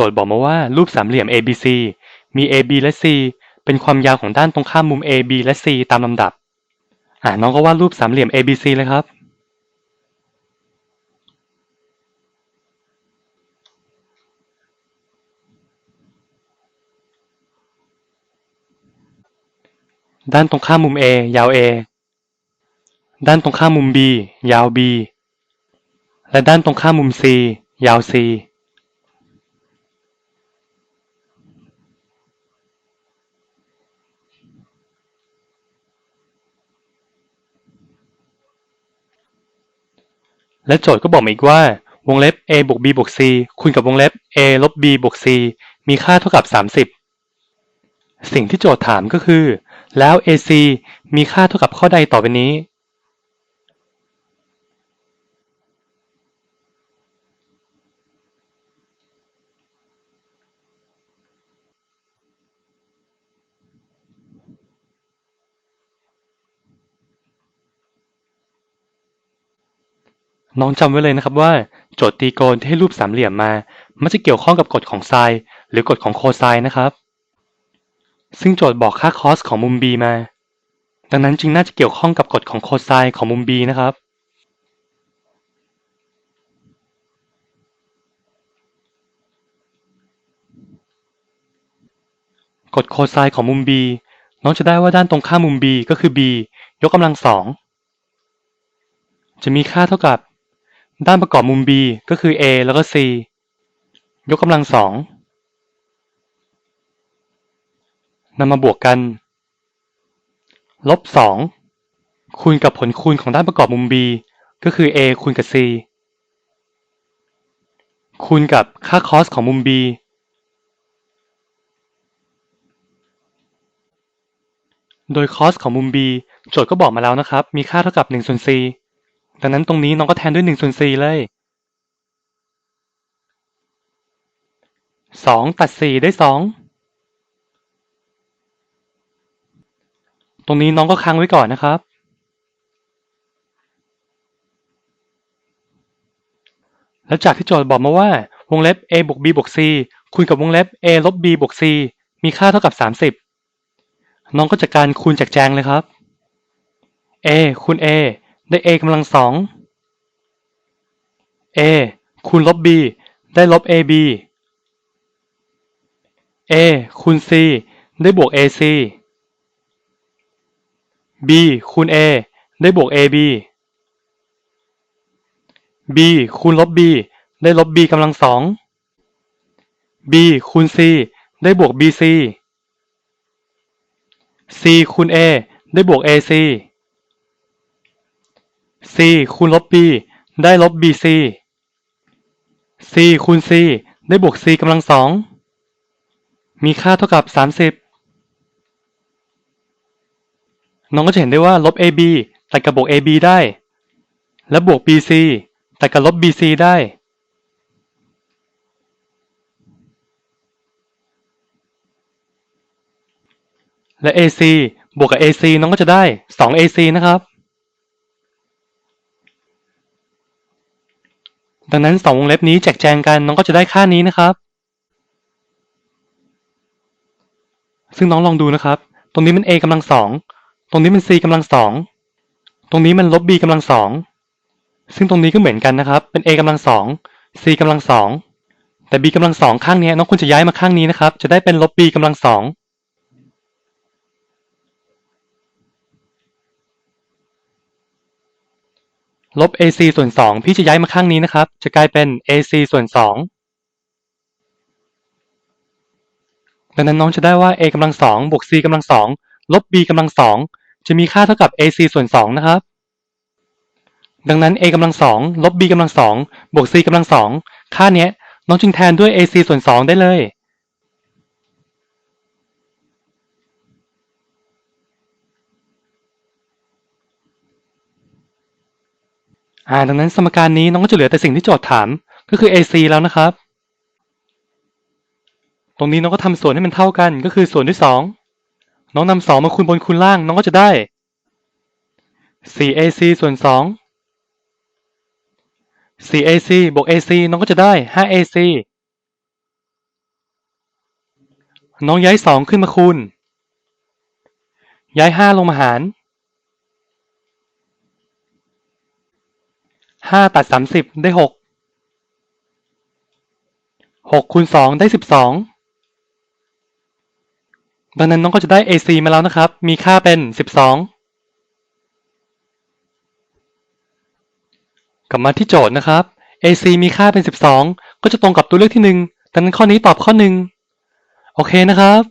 โจทย์บอกมาว่ารูปสามเหลี่ยม ABC มี AB และ C เป็นความยาวของด้านตรงข้ามมุม AB และ C ตามลำดับ อ่าน้องก็วาดรูปสามเหลี่ยม ABC เลยครับ ด้านตรงข้ามมุม A ยาว A ด้านตรงข้ามมุม B ยาว B และด้านตรงข้ามมุม C ยาว C และโจทย์ก็บอกมาอีกว่า วงเล็บ a บวก b บวก c คูณกับวงเล็บ a ลบ b บวก c มีค่าเท่ากับ 30 สิ่งที่โจทย์ถามก็คือ แล้ว ac มีค่าเท่ากับข้อใดต่อไปนี้ น้องจำไว้เลยนะครับว่า โจทย์ตีโกณที่ให้รูปสามเหลี่ยมมา มันจะเกี่ยวข้องกับกฎของไซน์หรือกฎของโคไซน์นะครับ ซึ่งโจทย์บอกค่าคอสของมุม b มา ดังนั้นจึงน่าจะเกี่ยวข้องกับกฎของโคไซน์ของมุม b นะครับ กฎโคไซน์ของมุม b น้องจะได้ว่าด้านตรงข้ามมุม b ก็คือ b ยกกำลังสองจะมีค่าเท่ากับ ด้านประกอบมุม b ก็คือ a แล้วก็ c ยกกำลังสองนำมาบวกกัน ลบสองคูณกับผลคูณของด้านประกอบมุม b ก็คือ a คูณกับ c คูณกับค่าคอสของมุม b โดยคอสของมุม b โจทย์ก็บอกมาแล้วนะครับ มีค่าเท่ากับ1ส่วน c ดังนั้นตรงนี้น้องก็แทนด้วย1ส่วน4เลย2ตัด4ได้2ตรงนี้น้องก็ค้างไว้ก่อนนะครับ แล้วจากที่โจทย์บอกมาว่า วงเล็บ a บวก b บวก c คูณกับวงเล็บ a ลบ b บวก c มีค่าเท่ากับ 30 น้องก็จัดการคูณจากแจงเลยครับ a คูณ a ได้ a กำลังสอง a คูณลบ b ได้ลบ ab a คูณ c ได้บวก ac b คูณ a ได้บวก ab b คูณลบ b ได้ลบ b กำลังสอง b คูณ c ได้บวก bc c คูณ a ได้บวก ac c คูณลบ b ได้ลบ bc c คูณ c ได้บวก c กำลังสอง มีค่าเท่ากับ 30 น้องก็จะเห็นได้ว่าลบ ab ตัดกับบวก ab ได้ และบวก bc ตัดกับลบ bc ได้ และ ac บวกกับ ac น้องก็จะได้ 2ac นะครับ ดังนั้นสองวงเล็บนี้แจกแจงกันน้องก็จะได้ค่านี้นะครับ ซึ่งน้องลองดูนะครับ ตรงนี้มัน a กำลังสองตรงนี้มัน c กำลังสองตรงนี้มันลบ b กำลังสองซึ่งตรงนี้ก็เหมือนกันนะครับ เป็น a กำลังสอง c กำลังสองแต่ b กำลังสองข้างนี้น้องควรจะย้ายมาข้างนี้นะครับ จะได้เป็นลบ b กำลังสอง ลบ ac ส่วน 2 พี่จะย้ายมาข้างนี้นะครับ จะกลายเป็น ac ส่วน 2 ดังนั้นน้องจะได้ว่า a กำลัง2บวก c กำลัง2ลบ b กำลัง2จะมีค่าเท่ากับ ac ส่วน 2 นะครับ ดังนั้น a กำลัง2ลบ b กำลัง2บวก c กำลัง2ค่าเนี้ยน้องจึงแทนด้วย ac ส่วน 2 ได้เลย อ่าดังนั้นสมการนี้น้องก็จะเหลือแต่สิ่งที่โจทย์ถามก็คือ AC แล้วนะครับ ตรงนี้น้องก็ทำส่วนให้มันเท่ากันก็คือส่วนด้วย2น้องนำ2มาคูณบนคูณล่าง น้องก็จะได้ 4AC ส่วน 2 4AC บวก AC น้องก็จะได้ 5AC น้องย้ายสองขึ้นมาคูณ ย้ายห้าลงมาหาร ห้าตัดสามสิบได้หกหกคูณสองได้สิบสองดังนั้นน้องก็จะได้ AC มาแล้วนะครับ มีค่าเป็นสิบสองกลับมาที่โจทย์นะครับ AC มีค่าเป็น 12 ก็จะตรงกับตัวเลือกที่ 1 ดังนั้นข้อนี้ตอบข้อ 1 โอเคนะครับ